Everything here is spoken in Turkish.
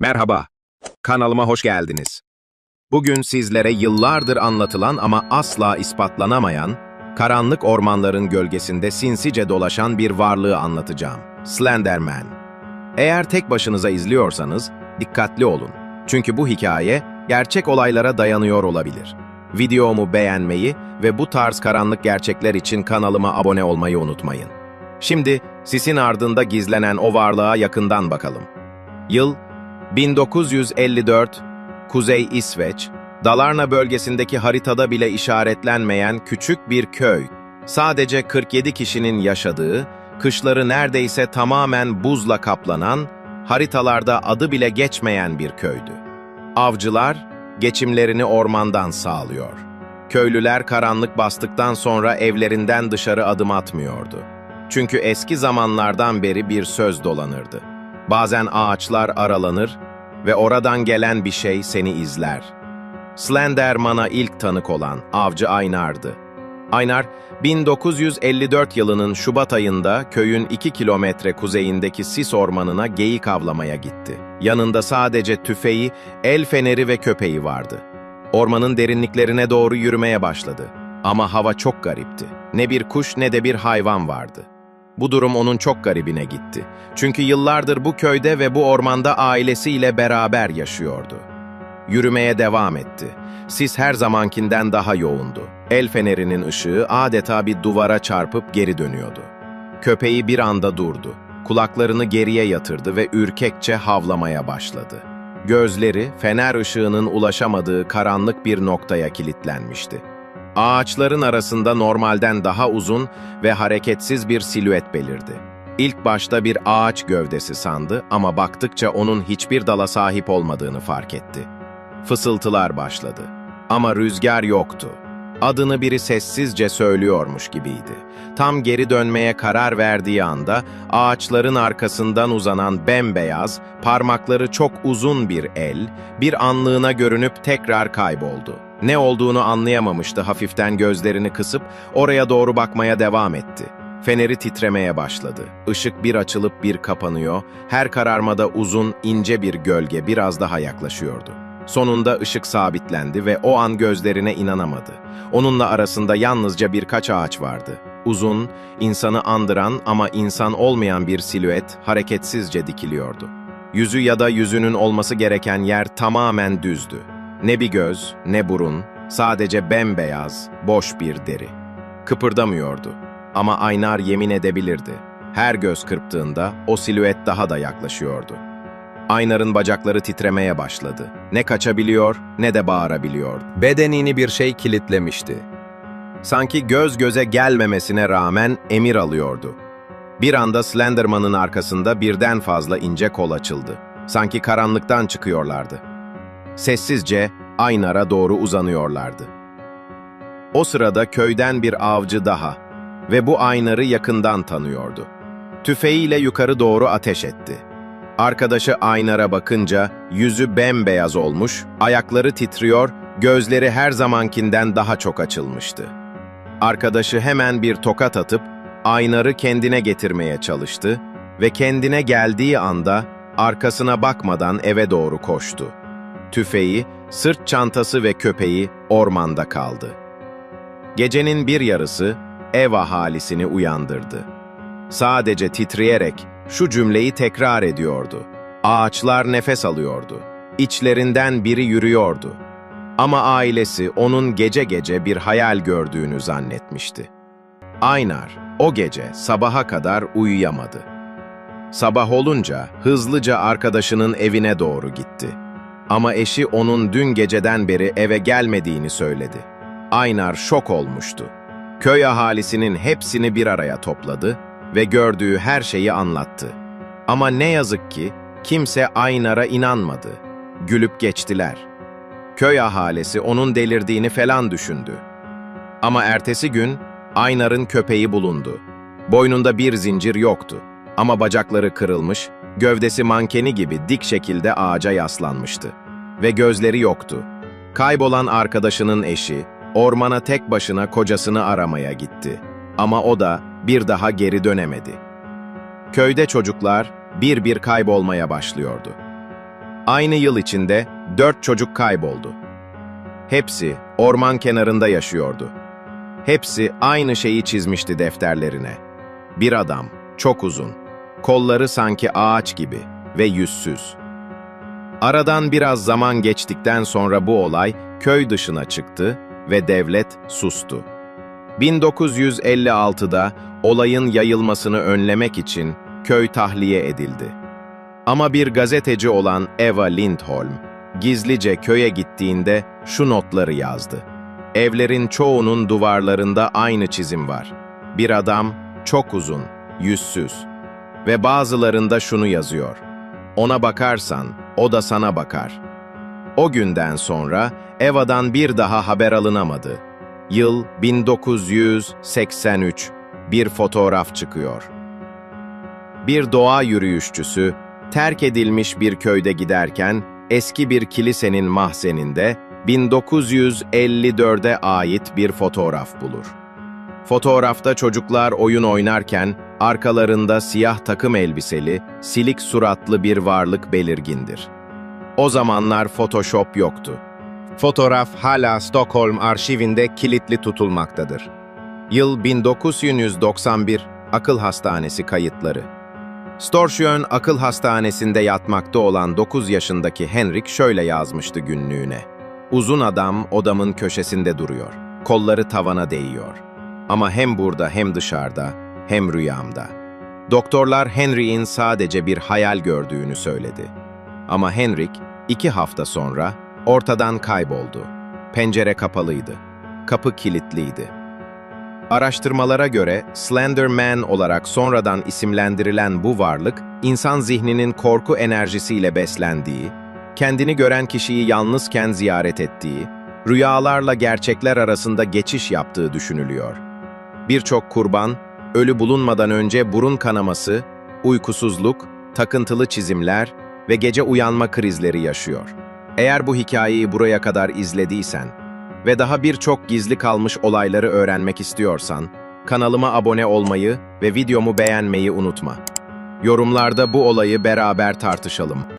Merhaba, kanalıma hoş geldiniz. Bugün sizlere yıllardır anlatılan ama asla ispatlanamayan, karanlık ormanların gölgesinde sinsice dolaşan bir varlığı anlatacağım. Slenderman. Eğer tek başınıza izliyorsanız, dikkatli olun. Çünkü bu hikaye, gerçek olaylara dayanıyor olabilir. Videomu beğenmeyi ve bu tarz karanlık gerçekler için kanalıma abone olmayı unutmayın. Şimdi, sisin ardında gizlenen o varlığa yakından bakalım. Yıl 1954, Kuzey İsveç, Dalarna bölgesindeki haritada bile işaretlenmeyen küçük bir köy. Sadece 47 kişinin yaşadığı, kışları neredeyse tamamen buzla kaplanan, haritalarda adı bile geçmeyen bir köydü. Avcılar, geçimlerini ormandan sağlıyor. Köylüler karanlık bastıktan sonra evlerinden dışarı adım atmıyordu. Çünkü eski zamanlardan beri bir söz dolanırdı. Bazen ağaçlar aralanır ve oradan gelen bir şey seni izler. Slenderman'a ilk tanık olan avcı Aynar'dı. Aynar, 1954 yılının Şubat ayında köyün 2 kilometre kuzeyindeki sis ormanına geyik avlamaya gitti. Yanında sadece tüfeği, el feneri ve köpeği vardı. Ormanın derinliklerine doğru yürümeye başladı. Ama hava çok garipti. Ne bir kuş ne de bir hayvan vardı. Bu durum onun çok garibine gitti. Çünkü yıllardır bu köyde ve bu ormanda ailesiyle beraber yaşıyordu. Yürümeye devam etti. Sis her zamankinden daha yoğundu. El fenerinin ışığı adeta bir duvara çarpıp geri dönüyordu. Köpeği bir anda durdu. Kulaklarını geriye yatırdı ve ürkekçe havlamaya başladı. Gözleri fener ışığının ulaşamadığı karanlık bir noktaya kilitlenmişti. Ağaçların arasında normalden daha uzun ve hareketsiz bir silüet belirdi. İlk başta bir ağaç gövdesi sandı ama baktıkça onun hiçbir dala sahip olmadığını fark etti. Fısıltılar başladı. Ama rüzgar yoktu. Adını biri sessizce söylüyormuş gibiydi. Tam geri dönmeye karar verdiği anda ağaçların arkasından uzanan bembeyaz, parmakları çok uzun bir el, bir anlığına görünüp tekrar kayboldu. Ne olduğunu anlayamamıştı hafiften gözlerini kısıp oraya doğru bakmaya devam etti. Feneri titremeye başladı. Işık bir açılıp bir kapanıyor, her kararmada uzun, ince bir gölge biraz daha yaklaşıyordu. Sonunda ışık sabitlendi ve o an gözlerine inanamadı. Onunla arasında yalnızca birkaç ağaç vardı. Uzun, insanı andıran ama insan olmayan bir silüet hareketsizce dikiliyordu. Yüzü ya da yüzünün olması gereken yer tamamen düzdü. Ne bir göz, ne burun, sadece bembeyaz, boş bir deri. Kıpırdamıyordu ama Aynar yemin edebilirdi. Her göz kırptığında o silüet daha da yaklaşıyordu. Aynar'ın bacakları titremeye başladı. Ne kaçabiliyor ne de bağırabiliyor. Bedenini bir şey kilitlemişti. Sanki göz göze gelmemesine rağmen emir alıyordu. Bir anda Slenderman'ın arkasında birden fazla ince kol açıldı. Sanki karanlıktan çıkıyorlardı. Sessizce Aynar'a doğru uzanıyorlardı. O sırada köyden bir avcı daha ve bu Aynar'ı yakından tanıyordu. Tüfeğiyle yukarı doğru ateş etti. Arkadaşı Aynar'a bakınca yüzü bembeyaz olmuş, ayakları titriyor, gözleri her zamankinden daha çok açılmıştı. Arkadaşı hemen bir tokat atıp Aynar'ı kendine getirmeye çalıştı ve kendine geldiği anda arkasına bakmadan eve doğru koştu. Tüfeği, sırt çantası ve köpeği ormanda kaldı. Gecenin bir yarısı ev ahalisini uyandırdı. Sadece titreyerek şu cümleyi tekrar ediyordu. Ağaçlar nefes alıyordu. İçlerinden biri yürüyordu. Ama ailesi onun gece gece bir hayal gördüğünü zannetmişti. Aynar o gece sabaha kadar uyuyamadı. Sabah olunca hızlıca arkadaşının evine doğru gitti. Ama eşi onun dün geceden beri eve gelmediğini söyledi. Aynar şok olmuştu. Köy ahalisinin hepsini bir araya topladı ve gördüğü her şeyi anlattı. Ama ne yazık ki kimse Aynar'a inanmadı. Gülüp geçtiler. Köy ahalisi onun delirdiğini falan düşündü. Ama ertesi gün Aynar'ın köpeği bulundu. Boynunda bir zincir yoktu ama bacakları kırılmış, gövdesi mankeni gibi dik şekilde ağaca yaslanmıştı. Ve gözleri yoktu. Kaybolan arkadaşının eşi, ormana tek başına kocasını aramaya gitti. Ama o da bir daha geri dönemedi. Köyde çocuklar bir bir kaybolmaya başlıyordu. Aynı yıl içinde dört çocuk kayboldu. Hepsi orman kenarında yaşıyordu. Hepsi aynı şeyi çizmişti defterlerine. Bir adam, çok uzun, kolları sanki ağaç gibi ve yüzsüz. Aradan biraz zaman geçtikten sonra bu olay köy dışına çıktı ve devlet sustu. 1956'da olayın yayılmasını önlemek için köy tahliye edildi. Ama bir gazeteci olan Eva Lindholm, gizlice köye gittiğinde şu notları yazdı. Evlerin çoğunun duvarlarında aynı çizim var. Bir adam, çok uzun, yüzsüz. Ve bazılarında şunu yazıyor. Ona bakarsan, o da sana bakar. O günden sonra Eva'dan bir daha haber alınamadı. Yıl 1983. Bir fotoğraf çıkıyor. Bir doğa yürüyüşçüsü, terk edilmiş bir köyde giderken eski bir kilisenin mahzeninde 1954'e ait bir fotoğraf bulur. Fotoğrafta çocuklar oyun oynarken arkalarında siyah takım elbiseli, silik suratlı bir varlık belirgindir. O zamanlar Photoshop yoktu. Fotoğraf hala Stockholm arşivinde kilitli tutulmaktadır. Yıl 1991, akıl hastanesi kayıtları. Storsjön akıl hastanesinde yatmakta olan 9 yaşındaki Henrik şöyle yazmıştı günlüğüne. Uzun adam odamın köşesinde duruyor. Kolları tavana değiyor. Ama hem burada hem dışarıda, hem rüyamda. Doktorlar Henry'in sadece bir hayal gördüğünü söyledi. Ama Henrik, iki hafta sonra ortadan kayboldu. Pencere kapalıydı. Kapı kilitliydi. Araştırmalara göre Slender Man olarak sonradan isimlendirilen bu varlık, insan zihninin korku enerjisiyle beslendiği, kendini gören kişiyi yalnızken ziyaret ettiği, rüyalarla gerçekler arasında geçiş yaptığı düşünülüyor. Birçok kurban, ölü bulunmadan önce burun kanaması, uykusuzluk, takıntılı çizimler ve gece uyanma krizleri yaşıyor. Eğer bu hikayeyi buraya kadar izlediysen ve daha birçok gizli kalmış olayları öğrenmek istiyorsan, kanalıma abone olmayı ve videomu beğenmeyi unutma. Yorumlarda bu olayı beraber tartışalım.